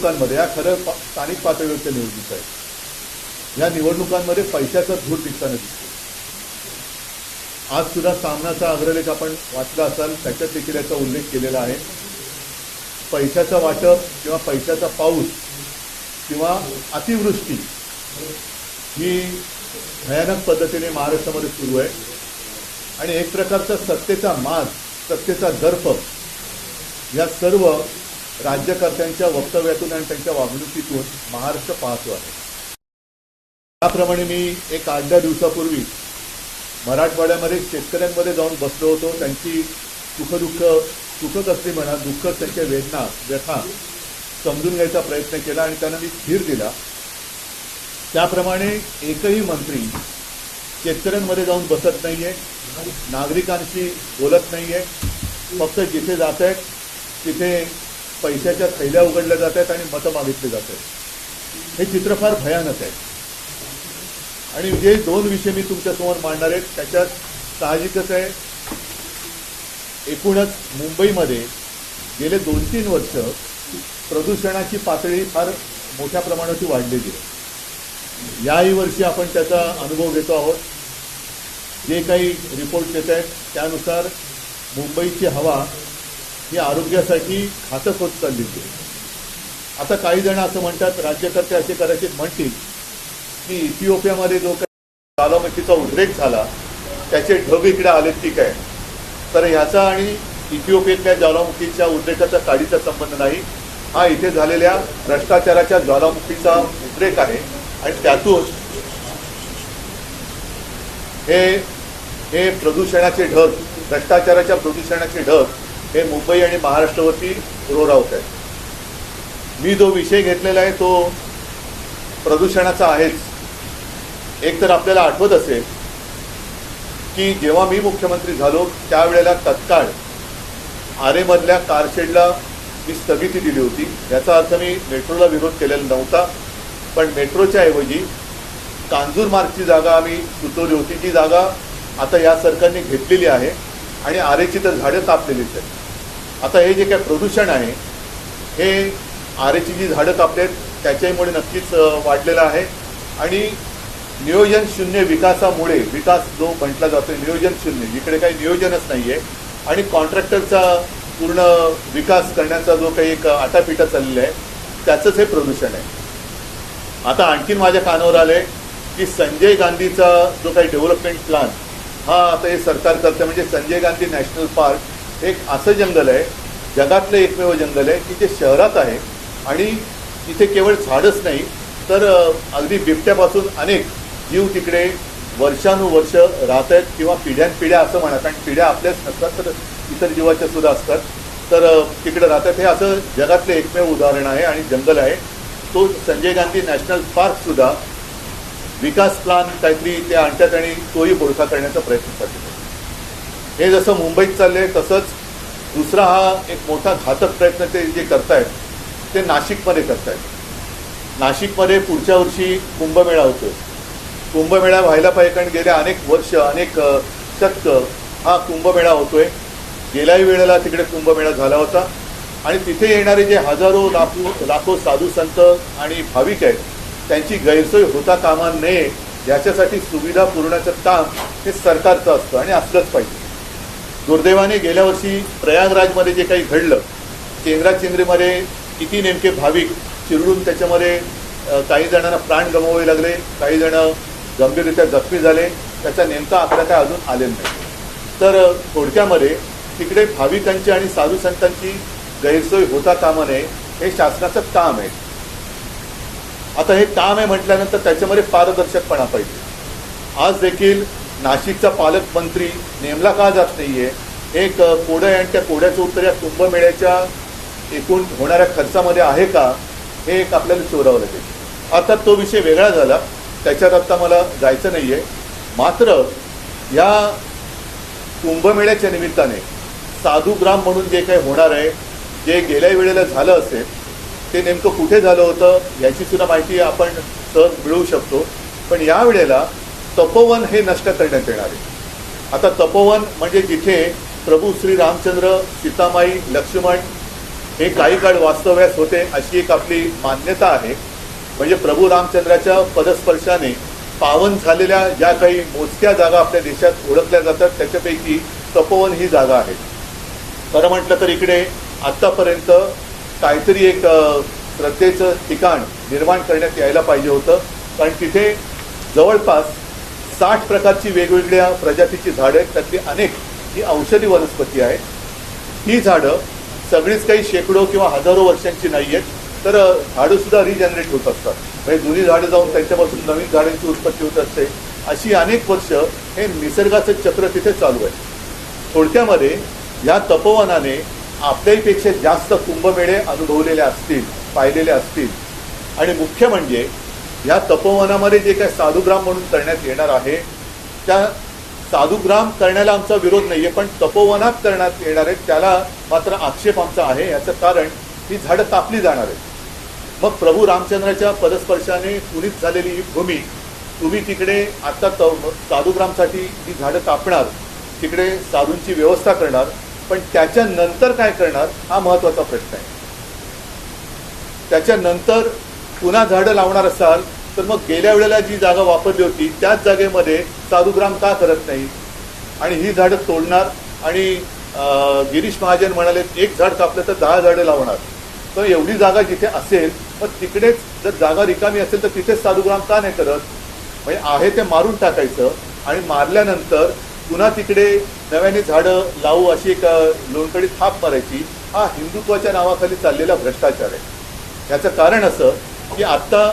निवडणुकांमध्ये या खरं स्थानिक पातळीवरच्या निवडणुका आहेत. या निवडणुकांमध्ये पैशाचा धूर दिसताना दिसतो आज सुद्धा सामनाचा अग्रलेख आपण वाचला असाल त्याच्यात देखील याचा उल्लेख केलेला आहे. पैशाचा वाटप किंवा पैशाचा पाऊस किंवा अतिवृष्टी ही भयानक पद्धतीने महाराष्ट्रामध्ये सुरू आहे. आणि एक प्रकारचा सत्तेचा माज सत्तेचा दर्प या सर्व राज्यकर्त्यांच्या वक्तव्यातून आणि त्यांच्या वागणुकीतून महाराष्ट्र पाहतो आहे. त्याप्रमाणे मी एक आठ दहा दिवसापूर्वी मराठवाड्यामध्ये शेतकऱ्यांमध्ये जाऊन बसलो होतो. त्यांची सुखदुःख सुख असली म्हणा दुःख त्यांच्या वेदना व्यथा समजून घ्यायचा प्रयत्न केला आणि त्यांना मी धीर दिला. त्याप्रमाणे एकही मंत्री शेतकऱ्यांमध्ये जाऊन बसत नाहीये नागरिकांशी बोलत नाहीये. फक्त जिथे जात आहेत तिथे पैशाच्या थैल्या उघडल्या जात आहेत आणि मतं मागितली जात आहेत हे चित्र फार भयानक आहे. आणि जे दोन विषय मी तुमच्यासमोर मांडणार आहेत त्याच्यात साहजिकच आहे. एकूणच मुंबईमध्ये गेले दोन तीन वर्ष प्रदूषणाची पातळी फार मोठ्या प्रमाणावरती वाढलेली आहे. याही वर्षी आपण त्याचा अनुभव घेतो आहोत. जे काही रिपोर्ट येत आहेत त्यानुसार मुंबईची हवा ही आरोग्यासाठी घातक होत चालली आहे आता काही जण असं म्हणतात राज्यकर्ते असे कदाचित म्हणतील की इथिओपियामध्ये जो काही ज्वालामुखीचा उद्रेक झाला त्याचे ढग इकडे आले ठीक आहे तर ह्याचा आणि इथिओपियातल्या ज्वालामुखीच्या उद्रेकाचा काडीचा संबंध नाही. हा इथे झालेल्या भ्रष्टाचाराच्या ज्वालामुखीचा उद्रेक आहे आणि त्यातून हे हे प्रदूषणाचे ढग भ्रष्टाचाराच्या प्रदूषणाचे ढग हे मुंबई आणि महाराष्ट्रावरती रोरावत आहेत. मी जो विषय घेतलेला आहे तो प्रदूषणाचा आहेच. एक तर आपल्याला आठवत असेल की जेव्हा मी मुख्यमंत्री झालो त्यावेळेला तत्काळ आरेमधल्या कारशेडला मी स्थगिती दिली होती. याचा अर्थ मी मेट्रोला विरोध केलेला नव्हता पण मेट्रोच्या ऐवजी कांजूर मार्गची जागा आम्ही सुचवली होती. जी जागा आता या सरकारने घेतलेली आहे आणि आरेची तर झाडं तापलेलीच आहेत. आता हे जे काय प्रदूषण आहे हे आरेची जी झाडं कापलेत त्याच्यामुळे नक्कीच वाढलेलं आहे. आणि नियोजन शून्य विकासामुळे विकास जो म्हटला जातो नियोजन शून्य इकडे काही नियोजनच नाही आहे आणि कॉन्ट्रॅक्टरचा पूर्ण विकास करण्याचा जो काही एक आटापिटा चाललेला आहे त्याचंच हे प्रदूषण आहे. आता आणखीन माझ्या कानावर आले की संजय गांधीचा जो काही डेव्हलपमेंट प्लान हा आता हे सरकार करतं म्हणजे संजय गांधी नॅशनल पार्क एक असं जंगल आहे जगातलं एकमेव जंगल आहे की जे शहरात आहे आणि तिथे केवळ झाडच नाही तर अगदी बिबट्यापासून अनेक जीव तिकडे वर्षानुवर्ष राहत आहेत किंवा पिढ्यानपिढ्या असं म्हणा कारण पिढ्या आपल्याच नसतात तर इतर जीवाच्या सुद्धा असतात. तर तिकडे राहतात. हे असं जगातलं एकमेव उदाहरण आहे आणि जंगल आहे. तो संजय गांधी नॅशनल पार्कसुद्धा विकास प्लान काहीतरी ते आणतात आणि तोही बोडखा करण्याचा प्रयत्न करतात. हे जसं मुंबईत चाललंय तसंच दुसरा हा एक मोठा घातक प्रयत्न ते जे करतायत ते नाशिकमध्ये करतायत. नाशिकमध्ये पुढच्या वर्षी कुंभमेळा होतो कुंभमेळा व्हायला पाहिजे कारण गेल्या अनेक वर्ष अनेक शतक हा कुंभमेळा होतोय. गेल्याही वेळेला तिकडे कुंभमेळा झाला होता. आणि तिथे येणारे जे हजारो लाखो लाखो साधू संत आणि भाविक आहेत त्यांची गैरसोय होता कामा नये याच्यासाठी सुविधा पुरवण्याचं काम हे सरकारचं असतं आणि असलंच पाहिजे. दुर्दैवाने गेल्या वर्षी प्रयागराजमध्ये जे काही घडलं चेंगराचेंगरीमध्ये किती नेमके भाविक चिरडून त्याच्यामध्ये काही जणांना प्राण गमवावे लागले काही जण गंभीररित्या जखमी झाले त्याचा नेमका आकडा काय अजून आलेला नाही. तर थोडक्यामध्ये तिकडे भाविकांची आणि साधू संतांची गैरसोय होता कामा नये हे शासनाचं काम आहे. आता हे काम आहे म्हटल्यानंतर त्याच्यामध्ये पारदर्शकपणा पाहिजे. आज देखील नाशिकचा पालकमंत्री नेमला का जात नाहीये? एक कोडं आहे आणि त्या कोड्याचं उत्तर या कुंभमेळ्याच्या एकूण होणाऱ्या खर्चामध्ये आहे का? हे एक आपल्याला शोधावं लागेल. आता तो विषय वेगळा झाला. त्याच्यात आता मला जायचं नाहीये. मात्र या कुंभमेळ्याच्या निमित्ताने साधूग्राम म्हणून जे काही होणार आहे जे गेल्या वेळेला झालं असेल ते नेमकं कुठे झालं होतं याची सुद्धा माहिती आपण सहज मिळवू शकतो. पण या वेळेला तपोवन हे नष्ट करण्यात येणार आहे. आता तपोवन म्हणजे जिथे प्रभू श्री रामचंद्र सीतामाई लक्ष्मण हे काही काळ वास्तव्यास होते अशी एक आपली मान्यता आहे. म्हणजे प्रभू रामचंद्राच्या पदस्पर्शाने पावन झालेल्या ज्या काही मोजक्या जागा आपल्या देशात ओळखल्या जातात त्याच्यापैकी तपोवन ही जागा आहे. खरं म्हटलं तर इकडे आत्तापर्यंत काहीतरी एक श्रद्धेचं ठिकाण निर्माण करण्यात यायला पाहिजे होतं. कारण तिथे जवळपास साठ प्रकारची वेगवेगळ्या प्रजातीची झाडं आहेत. त्यातली अनेक ही औषधी वनस्पती आहेत. ही झाडं सगळीच काही शेकडो किंवा हजारो वर्षांची नाही आहेत. तर झाडंसुद्धा रिजनरेट होत असतात. म्हणजे जुनी झाडं जाऊन त्यांच्यापासून नवीन झाडांची उत्पत्ती होत असते. अशी अनेक वर्ष हे निसर्गाचं चक्र तिथे चालू आहे. थोडक्यामध्ये या तपोवनाने आपल्यापेक्षा जास्त कुंभमेळे अनुभवलेले असतील पाहिलेले असतील. आणि मुख्य म्हणजे या तपोवनामध्ये जे काही साधुग्राम म्हणून करण्यात येणार आहे त्या साधुग्राम करण्याला आमचा विरोध नाही आहे पण तपोवनात करण्यात येणार आहे त्याला मात्र आक्षेप आमचा आहे याचं कारण ही झाडं कापली जाणार आहेत. मग प्रभू रामचंद्राच्या पदस्पर्शाने पुनीत झालेली ही भूमी तुम्ही तिकडे आता त साधुग्रामसाठी ही झाडं कापणार तिकडे साधूंची व्यवस्था करणार पण त्याच्यानंतर काय करणार हा महत्त्वाचा प्रश्न आहे. त्याच्यानंतर पुन्हा झाडं लावणार असाल तर मग गेल्या वेळेला जी जागा वापरली होती त्याच जागेमध्ये साधुग्राम का करत नाही? आणि ही झाडं तोडणार आणि गिरीश महाजन म्हणाले एक झाड कापलं तर दहा झाडं लावणार. तर एवढी जागा जिथे असेल मग तिकडेच जर जागा रिकामी असेल तर तिथेच साधुग्राम का नाही करत? म्हणजे आहे ते मारून टाकायचं आणि मारल्यानंतर पुन्हा तिकडे नव्याने झाडं लावू अशी एक लोणकडी थाप मारायची हा हिंदुत्वाच्या नावाखाली चाललेला भ्रष्टाचार आहे. याचं कारण असं की आत्ता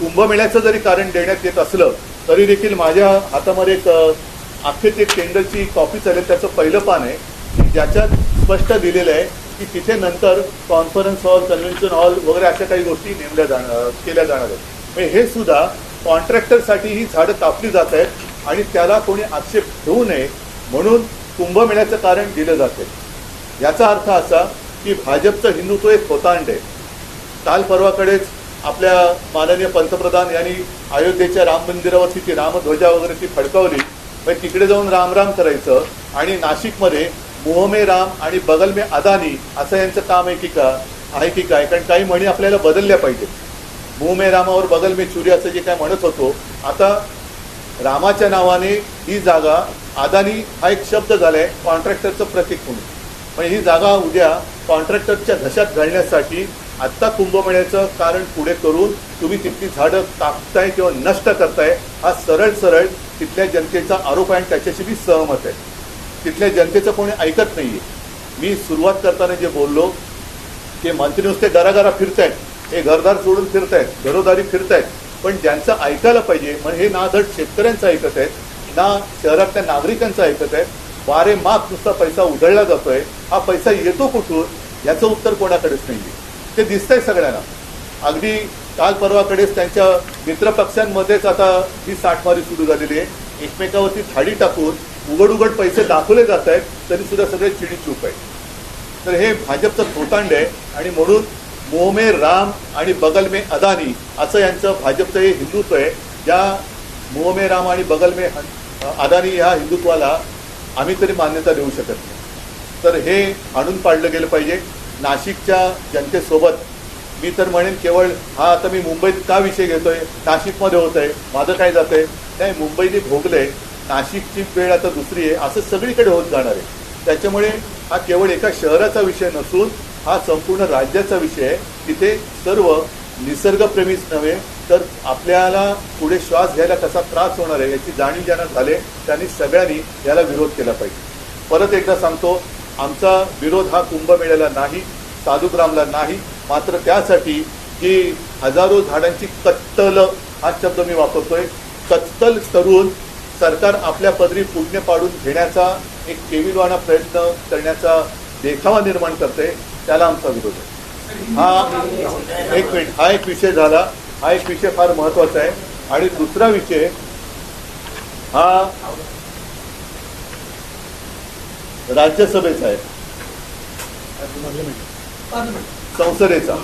कुंभमेळ्याचं जरी कारण देण्यात येत असलं तरी देखील माझ्या हातामध्ये एक अ, एक टेंडरची कॉपी चालेल त्याचं पहिलं पान आहे की ज्याच्यात स्पष्ट दिलेलं आहे की तिथे नंतर कॉन्फरन्स हॉल कन्व्हेन्शन हॉल वगैरे अशा काही गोष्टी नेमल्या जाणार केल्या जाणार आहेत. म्हणजे हे सुद्धा कॉन्ट्रॅक्टरसाठी ही झाडं कापली जात आहेत आणि त्याला कोणी आक्षेप ठेवू नये म्हणून कुंभमेळ्याचं कारण दिलं जाते याचा अर्थ असा की भाजपचं हिंदुत्व एक होतांड. आहे काल परवाकडेच आपल्या माननीय पंतप्रधान यांनी अयोध्येच्या राम मंदिरावरती ती रामध्वजा वगैरे ती फडकावली. म्हणजे तिकडे जाऊन राम राम करायचं आणि नाशिकमध्ये मोहमे राम आणि बगल मे अदानी असं यांचं काम आहे की का? आहे की काय? कारण काही म्हणी आपल्याला बदलल्या पाहिजेत. मोहमे रामावर बगल मे चुरी असं जे काय म्हणत होतो आता रामाच्या नावाने ही जागा अदानी हा एक शब्द झालाय कॉन्ट्रॅक्टरचं प्रतीक म्हणून. म्हणजे ही जागा उद्या कॉन्ट्रॅक्टरच्या घशात घालण्यासाठी आत्ता कुंभमेळ्याचं कारण पुढे करून तुम्ही तिथली झाडं कापताय किंवा नष्ट करताय हा सरळ सरळ तिथल्या जनतेचा आरोप आहे आणि त्याच्याशी मी सहमत आहे. तिथल्या जनतेचं कोणी ऐकत नाहीये. मी सुरुवात करताना जे बोललो की मंत्री नुसते घराघरा फिरतायत हे घरदार सोडून फिरतायत घरोदारी फिरतायत पण ज्यांचं ऐकायला पाहिजे म्हणजे हे ना धड शेतकऱ्यांचं ऐकत आहेत ना शहरातल्या नागरिकांचं ऐकत आहेत वारे माप नुसता पैसा उधळला जातोय हा पैसा येतो कुठून? याचं उत्तर कोणाकडेच नाहीये. ते दिसतंय सगळ्यांना. अगदी काल परवाकडेच त्यांच्या मित्रपक्षांमध्येच आता ही साठमारी सुरू झालेली आहे. एकमेकावरती थाळी टाकून उघड उघड पैसे दाखवले जात आहेत तरी सुद्धा सगळे चिडी चूप आहे तर हे भाजपचं थोतांड आहे आणि म्हणून मोहमे राम आणि बगल मे अदानी असं यांचं भाजपचं हे हिंदुत्व आहे. ज्या मोहमे राम आणि बगल मे अदानी ह्या हिंदुत्वाला आम्ही तरी मान्यता देऊ शकत नाही. तर हे आणून पाडलं गेलं पाहिजे. नाशिकच्या जनतेसोबत मी तर म्हणेन केवळ हा आता मी मुंबईत का विषय घेतोय? नाशिकमध्ये होत आहे माझं काय जात आहे नाही मुंबईने भोगले नाशिकची वेळ आता दुसरी आहे असं सगळीकडे होत जाणार आहे. त्याच्यामुळे हा केवळ एका शहराचा विषय नसून हा संपूर्ण राज्याचा विषय आहे. तिथे सर्व निसर्गप्रेमीच नव्हे तर आपल्याला पुढे श्वास घ्यायला कसा त्रास होणार आहे याची जाणीव ज्यांना झाले त्यांनी सगळ्यांनी याला विरोध केला पाहिजे. परत एकदा सांगतो आमचा विरोध हा कुंभमेळ्याला नाही साधुग्रामला नाही. मात्र त्यासाठी की हजारो झाडांची कत्तल हा शब्द मी वापरतोय. कत्तल करून सरकार आपल्या पदरी पुण्य पाडून घेण्याचा एक केविलवाणा प्रयत्न करण्याचा देखावा निर्माण करते त्याला आमचा विरोध आहे. हा एक मिनिट हा एक विषय झाला. हा एक विषय फार महत्त्वाचा आहे. आणि दुसरा विषय हा राज्यसभेचा आहे. संसदेचा.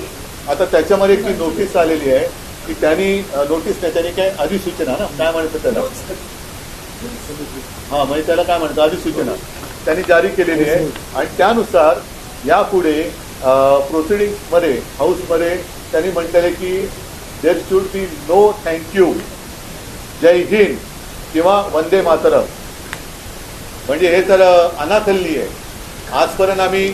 आता त्याच्यामध्ये एक नोटीस आलेली आहे की त्यांनी नोटीस नाही त्यांनी काय अधिसूचना ना? काय म्हणतात त्याला? हा म्हणजे त्याला काय म्हणतात? अधिसूचना. त्यांनी जारी केलेली आहे. आणि त्यानुसार यापुढे प्रोसिडिंगमध्ये हाऊसमध्ये त्यांनी म्हटलेले की there should be no thank you Jai Hind किंवा वंदे मातरम. म्हणजे हे तर अनाथल्ली आहे. आजपर्यंत आम्ही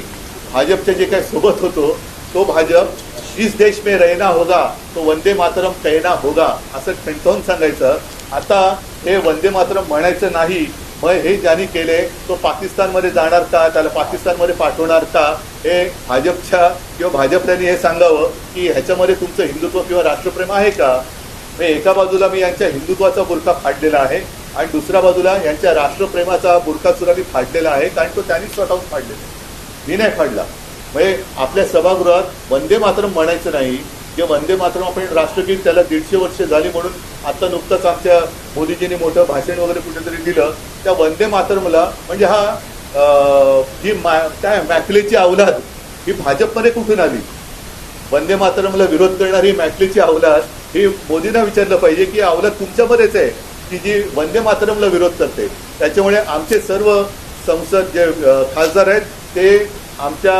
भाजपच्या जे काही सोबत होतो तो भाजप इस देश में रहना होगा तो वंदे मातरम कहना होगा असं ठणठवून सांगायचं. आता हे वंदे मातरम म्हणायचं नाही मग हे ज्यांनी केले तो पाकिस्तानमध्ये जाणार का त्याला पाकिस्तानमध्ये पाठवणार का हे भाजपच्या किंवा भाजपल्याने हे सांगावं की ह्याच्यामध्ये तुमचं हिंदुत्व किंवा राष्ट्रप्रेम आहे का? हे एका बाजूला मी यांच्या हिंदुत्वाचा बुरखा फाडलेला आहे आणि दुसऱ्या बाजूला यांच्या राष्ट्रप्रेमाचा बुरखा सुद्धा फाडलेला आहे कारण तो त्यांनी स्वतःहून फाडलेला मी नाही फाडला. म्हणजे आपल्या सभागृहात वंदे मातरम म्हणायचं नाही. जे वंदे मातरम आपण राष्ट्रगीत त्याला दीडशे वर्ष झाली म्हणून आता नुकतंच आमच्या मोदीजींनी मोठं भाषण वगैरे कुठेतरी दिलं. त्या वंदे मातरमला म्हणजे हा ही मा काय मॅकलेची अवलाद ही भाजपमध्ये कुठून आली? वंदे मातरमला विरोध करणारी मॅकलेची अवलाद ही मोदींना विचारलं पाहिजे की अवलाद तुमच्यामध्येच आहे. ती जी वंदे मातरमला विरोध करते त्याच्यामुळे आमचे सर्व संसद जे खासदार आहेत ते आमच्या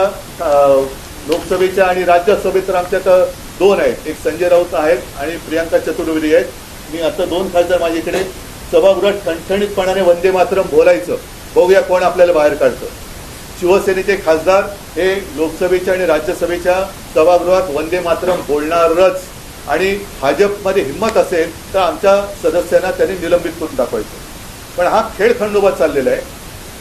लोकसभेच्या आणि राज्यसभेत तर आमच्यात दोन आहेत. एक संजय राऊत आहेत आणि प्रियांका चतुर्वेदी आहेत. मी आता दोन खासदार माझ्याकडे सभागृहात ठणठणीतपणाने वंदे मातरम बोलायचं. बघूया कोण आपल्याला बाहेर काढतं. शिवसेनेचे खासदार हे लोकसभेच्या आणि राज्यसभेच्या सभागृहात वंदे मातरम बोलणारच. आणि भाजपमध्ये हिंमत असेल तर आमच्या सदस्यांना त्यांनी निलंबित करून दाखवायचं. पण हा खेळ खंडोबा चाललेला आहे.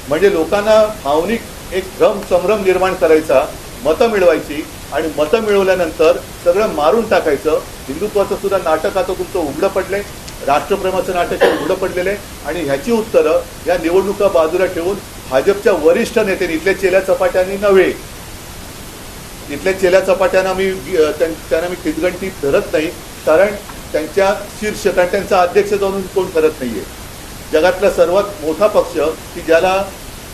म्हणजे लोकांना भावनिक एक भ्रम संभ्रम निर्माण करायचा मतं मिळवायची आणि मतं मिळवल्यानंतर सगळं मारून टाकायचं. हिंदुत्वाचं सुद्धा नाटक आता तुमचं उघडं पडलंय. राष्ट्रप्रेमाचं नाटक उघडं पडलेलं आहे. आणि ह्याची उत्तरं या निवडणुका बाजूला ठेवून भाजपच्या वरिष्ठ नेत्यांनी इथल्या चेल्या चपाट्यांनी नव्हे इथल्या चेल्या चपाट्यांना मी त्यां- त्यांना मी खिचगंटी धरत नाही कारण त्यांच्या शीर्ष कारण त्यांचा अध्यक्ष जाऊन कोण ठरत नाहीये. जगातला सर्वात मोठा पक्ष की ज्याला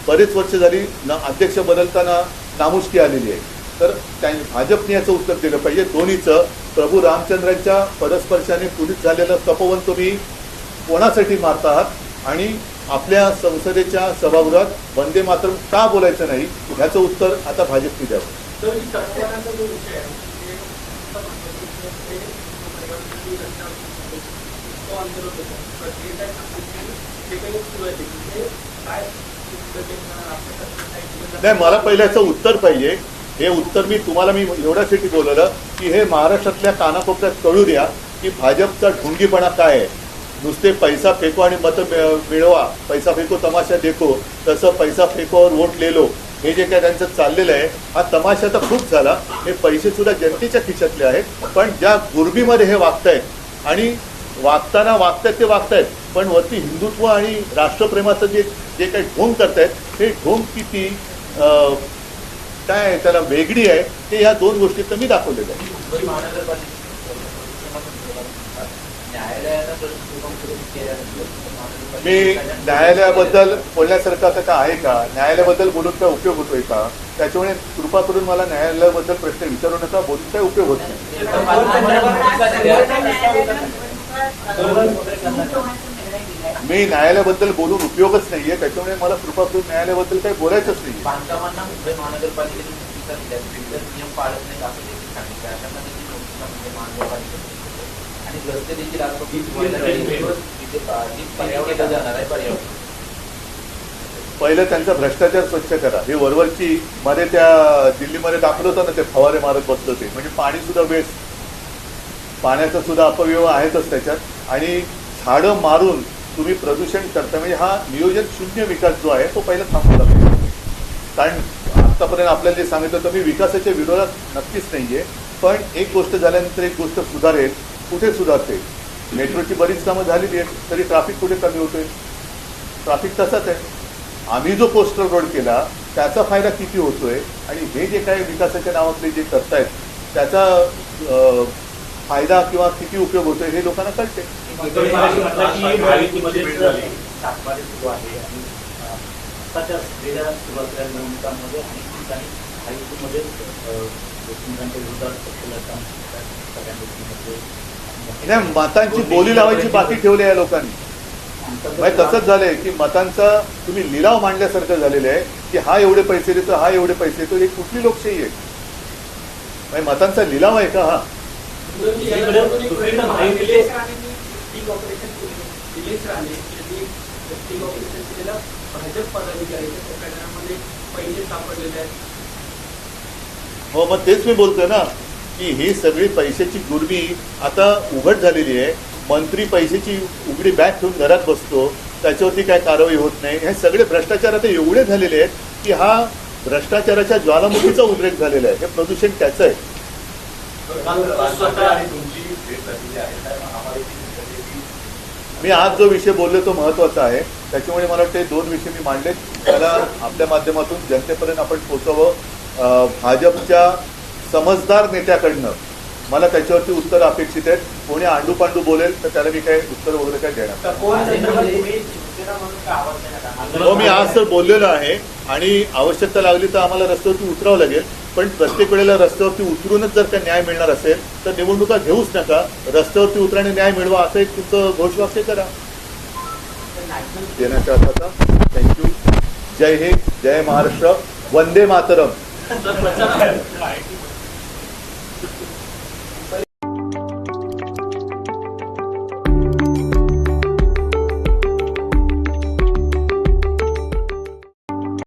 बरेच वर्ष झाली न अध्यक्ष बदलताना नामुष्की आलेली आहे. तर त्या भाजपने याचं उत्तर दिलं पाहिजे. दोन्हीचं प्रभू रामचंद्रांच्या परस्पर्शाने पुढील झालेलं तपोवन तुम्ही कोणासाठी मारता आहात? आणि आपल्या संसदेच्या सभागृहात वंदे मातरम का बोलायचं नाही? ह्याचं उत्तर आता भाजपने द्यावं. तर ही तत्वांचा जो विषय आहे. म्हणजे तो काय जे काही सुरू आहे ते काय नाही मला पहिल्याचं उत्तर पाहिजे. हे उत्तर मी तुम्हाला मी एवढ्यासाठी बोलवलं की हे महाराष्ट्रातल्या कानाकोपऱ्यात कळू द्या की भाजपचा ढोंगीपणा काय आहे. नुसते पैसा फेको आणि मतं मिळवा. पैसा फेको तमाशा देखो. तसं पैसा फेकोवर वोट लेलो. हे जे काय त्यांचं चाललेलं आहे हा तमाशा तर खूप झाला. हे पैसे सुद्धा जनतेच्या खिशातले आहेत. पण ज्या गुरबीमध्ये हे वागतायत आणि वागताना वागतायत ते वागतायत पण वरती हिंदुत्व आणि राष्ट्रप्रेमाचं जे जे काही ढोंग करतायत हे ढोंग किती अं, काय आहे, त्याला वेगळी आहे ते या दोन गोष्टीत मी दाखवलेलं आहे मुंबई महानगरपालिकेने न्यायालयानं जर हुकूम सुरू केल्यानंतर मी न्यायालयाबद्दल बोलण्यासारखं आता का आहे का? न्यायालयाबद्दल बोलून काय उपयोग होतोय का? त्याच्यामुळे कृपा करून मला न्यायालयाबद्दल प्रश्न विचारू नका बोलून काय उपयोग होत नाही मी न्यायालयाबद्दल बोलून उपयोगच नाहीये त्याच्यामुळे मला कृपा करून न्यायालयाबद्दल काही बोलायचंच नाही महानगरपालिकेने आणि रस्ते देखील जाणार आहे पर्यावरण. पहिलं त्यांचा भ्रष्टाचार स्वच्छ करा. हे वरवरची मध्ये त्या दिल्लीमध्ये दाखवलं होतं ना ते फवारे मारत बसलं ते म्हणजे पाणी सुद्धा वेस्ट पाण्याचा सुद्धा अपव्यय आहेतच त्याच्यात. आणि झाडं मारून तुम्ही प्रदूषण करता. म्हणजे हा नियोजन शून्य विकास जो आहे तो पहिला थांबवला पाहिजे. कारण आतापर्यंत आपल्याला जे सांगितलं तर मी विकासाच्या विरोधात नक्कीच नाहीये. पण एक गोष्ट झाल्यानंतर एक गोष्ट सुधारेल. कुठे सुधारते? मेट्रोची बरीच कामं झालेली आहेत तरी ट्रॅफिक कुठे कमी होतोय? ट्रॅफिक तसाच आहे. आम्ही जो कोस्टल रोड केला त्याचा फायदा किती होतोय? आणि हे जे काही विकासाच्या नावातले जे करतायत त्याचा फायदा किंवा किती उपयोग होतोय हे लोकांना कळते आणि विरोधात नाही मतांची बोली लावायची बाकी ठेवली आहे लोकांनी. म्हणजे तसंच झालंय की मतांचा तुम्ही लिलाव मांडल्यासारखं झालेलं आहे की हा एवढे पैसे देतो हा एवढे पैसे देतो ही कुठली लोकशाही आहे? म्हणजे मतांचा लिलाव आहे का हा? हो मग तेच मी बोलतोय ना. की ही सगळी पैशाची गुरमी आता उघड झालेली आहे. मंत्री पैशाची उघडी बॅग ठेवून घरात बसतो. त्याच्यावरती काय कारवाई होत नाही. हे सगळे भ्रष्टाचार आता एवढे झालेले आहेत की हा भ्रष्टाचाराच्या ज्वालामुखीचा उद्रेक झालेला आहे. हे प्रदूषण त्याचं आहे. मी आज जो विषय बोललो तो महत्त्वाचा आहे. त्याच्यामुळे मला वाटते दोन विषय मी मांडले त्याला आपल्या माध्यमातून जनतेपर्यंत आपण पोचवावं भाजपच्या समजदार नेत्याकडनं मला त्याच्यावरती उत्तर अपेक्षित आहेत. कोणी आंडू पांडू बोलेल तर त्याला मी काय उत्तर वगैरे काय देणार हो मी आज तर बोललेलो आहे आणि आवश्यकता लागली तर आम्हाला रस्त्यावरती उतरावं लागेल. पण प्रत्येक वेळेला रस्त्यावरती उतरूनच जर का न्याय मिळणार असेल तर निवडणुका घेऊच नका. रस्त्यावरती उतरा आणि न्याय मिळवा असं एक तुमचं घोषवाक्य करा. देण्याचा आता थँक्यू जय हिंद जय महाराष्ट्र. वंदे मातरम.